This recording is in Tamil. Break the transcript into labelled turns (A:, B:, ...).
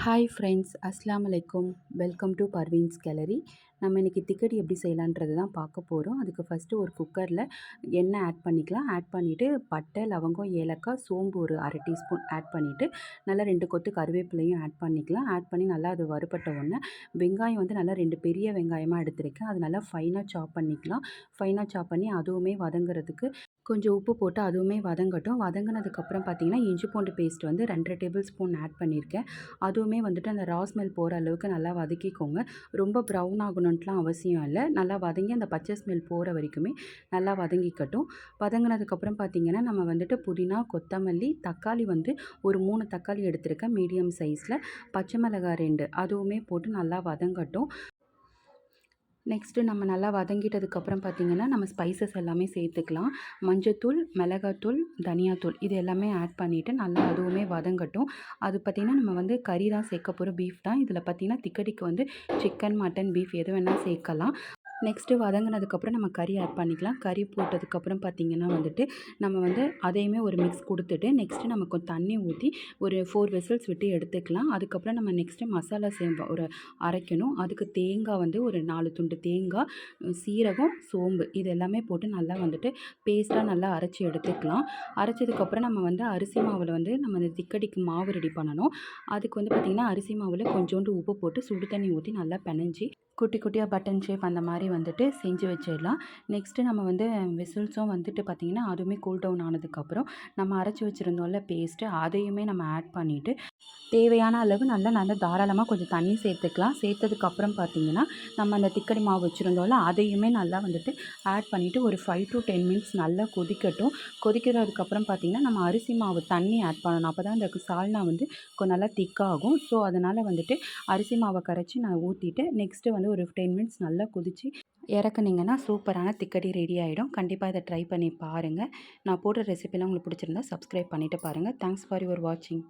A: ஹாய் ஃப்ரெண்ட்ஸ் அஸ்லாம் அலைக்கும் வெல்கம் டு பர்வீன்ஸ் கேலரி நம்ம இன்றைக்கி திக்கடி எப்படி செய்யலான்றது தான் பார்க்க போகிறோம் அதுக்கு ஃபஸ்ட்டு ஒரு குக்கரில் எண்ணெய் ஆட் பண்ணிக்கலாம். ஆட் பண்ணிவிட்டு பட்டை லவங்கம் ஏலக்காய் சோம்பு ஒரு அரை டீஸ்பூன் ஆட் பண்ணிவிட்டு நல்லா ரெண்டு கொத்து கருவேப்பிலையும் ஆட் பண்ணிக்கலாம். ஆட் பண்ணி நல்லா அது வறுபட்ட உடனே வெங்காயம் வந்து நல்லா ரெண்டு பெரிய வெங்காயமாக எடுத்திருக்கேன். அது நல்லா ஃபைனாக சாப் பண்ணிக்கலாம். ஃபைனாக சாப் பண்ணி அதுவுமே வதங்குறதுக்கு கொஞ்சம் உப்பு போட்டு அதுவுமே வதங்கட்டும். வதங்கினதுக்கப்புறம் பார்த்திங்கன்னா இஞ்சி பூண்டு பேஸ்ட் வந்து ரெண்டரை டேபிள் ஸ்பூன் ஆட் பண்ணியிருக்கேன். அதுவுமே வந்துட்டு அந்த ராஸ் ஸ்மெல் போகிற அளவுக்கு நல்லா வதக்கிக்கோங்க. ரொம்ப ப்ரௌன் ஆகணுன்ட்டுலாம் அவசியம் இல்லை. நல்லா வதங்கி அந்த பச்சை ஸ்மெல் போகிற வரைக்குமே நல்லா வதங்கிக்கட்டும். வதங்கினதுக்கப்புறம் பார்த்திங்கன்னா நம்ம வந்துட்டு புதினா கொத்தமல்லி தக்காளி வந்து ஒரு மூணு தக்காளி எடுத்திருக்கேன். மீடியம் சைஸில் பச்சை மிளகாய் ரெண்டு. அதுவுமே போட்டு நல்லா வதங்கட்டும். நெக்ஸ்ட்டு நம்ம நல்லா வதங்கிட்டதுக்கப்புறம் பார்த்திங்கன்னா நம்ம ஸ்பைசஸ் எல்லாமே சேர்த்துக்கலாம். மஞ்சத்தூள் மிளகாத்தூள் தனியாத்தூள் இது எல்லாமே ஆட் பண்ணிவிட்டு நல்லா அதுவுமே வதங்கட்டும். அது பார்த்திங்கன்னா நம்ம வந்து கறி தான் சேர்க்க போகிற பீஃப் தான். இதில் பார்த்திங்கன்னா திக்கடிக்கு வந்து சிக்கன் மட்டன் பீஃப் எது வேணால் சேர்க்கலாம். நெக்ஸ்ட்டு வதங்கினதுக்கப்புறம் நம்ம கறி ஆட் பண்ணிக்கலாம். கறி போட்டதுக்கப்புறம் பார்த்திங்கன்னா வந்துட்டு நம்ம வந்து அதையுமே ஒரு மிக்ஸ் கொடுத்துட்டு நெக்ஸ்ட்டு நமக்கு கொஞ்சம் தண்ணி ஊற்றி ஒரு ஃபோர் வெசல்ஸ் விட்டு எடுத்துக்கலாம். அதுக்கப்புறம் நம்ம நெக்ஸ்ட்டு மசாலா சேம்ப ஒரு அரைக்கணும். அதுக்கு தேங்காய் வந்து ஒரு நாலு துண்டு தேங்காய் சீரகம் சோம்பு இது எல்லாமே போட்டு நல்லா வந்துட்டு பேஸ்ட்டாக நல்லா அரைச்சி எடுத்துக்கலாம். அரைச்சதுக்கப்புறம் நம்ம வந்து அரிசி மாவில் வந்து நம்ம இந்த திக்கடிக்கு மாவு ரெடி பண்ணணும். அதுக்கு வந்து பார்த்திங்கன்னா அரிசி மாவில் கொஞ்சோண்டு உப்பு போட்டு சுடு தண்ணி ஊற்றி நல்லா பிணைஞ்சி குட்டி குட்டியாக பட்டன் ஷேப் அந்த மாதிரி வந்துட்டு செஞ்சு வச்சிடலாம். நெக்ஸ்ட்டு நம்ம வந்து விசில்ஸும் வந்துட்டு பார்த்திங்கன்னா அதுவுமே கூல் டவுன் ஆனதுக்கப்புறம் நம்ம அரைச்சி வச்சுருந்தோம்ல பேஸ்ட்டு அதையுமே நம்ம ஆட் பண்ணிவிட்டு தேவையான அளவு நல்லா நல்லா தாராளமாக கொஞ்சம் தண்ணி சேர்த்துக்கலாம். சேர்த்ததுக்கப்புறம் பார்த்திங்கன்னா நம்ம அந்த திக்கடி மாவு வச்சுருந்தோம்ல அதையுமே நல்லா வந்துட்டு ஆட் பண்ணிவிட்டு ஒரு ஃபைவ் டு டென் மினிட்ஸ் நல்லா கொதிக்கட்டும். கொதிக்கிறதுக்கப்புறம் பார்த்திங்கன்னா நம்ம அரிசி மாவு தண்ணி ஆட் பண்ணணும். அப்போ தான் அந்த சால்னா வந்து கொஞ்சம் நல்லா திக்காகும். ஸோ அதனால் வந்துட்டு அரிசி மாவை கரைச்சி நான் ஊற்றிட்டு நெக்ஸ்ட்டு வந்து ஒரு டென் மினிட்ஸ் நல்லா கொதித்து இறக்குனீங்கன்னா சூப்பரான திக்கடி ரெடி ஆகிடும் கண்டிப்பாக இதை ட்ரை பண்ணி பாருங்கள் நான் போடுற ரெசிபிலாம் உங்களுக்கு பிடிச்சிருந்தா சப்ஸ்கிரைப் பண்ணிவிட்டு பாருங்கள் தேங்க்ஸ் ஃபார் யுவர் வாட்சிங்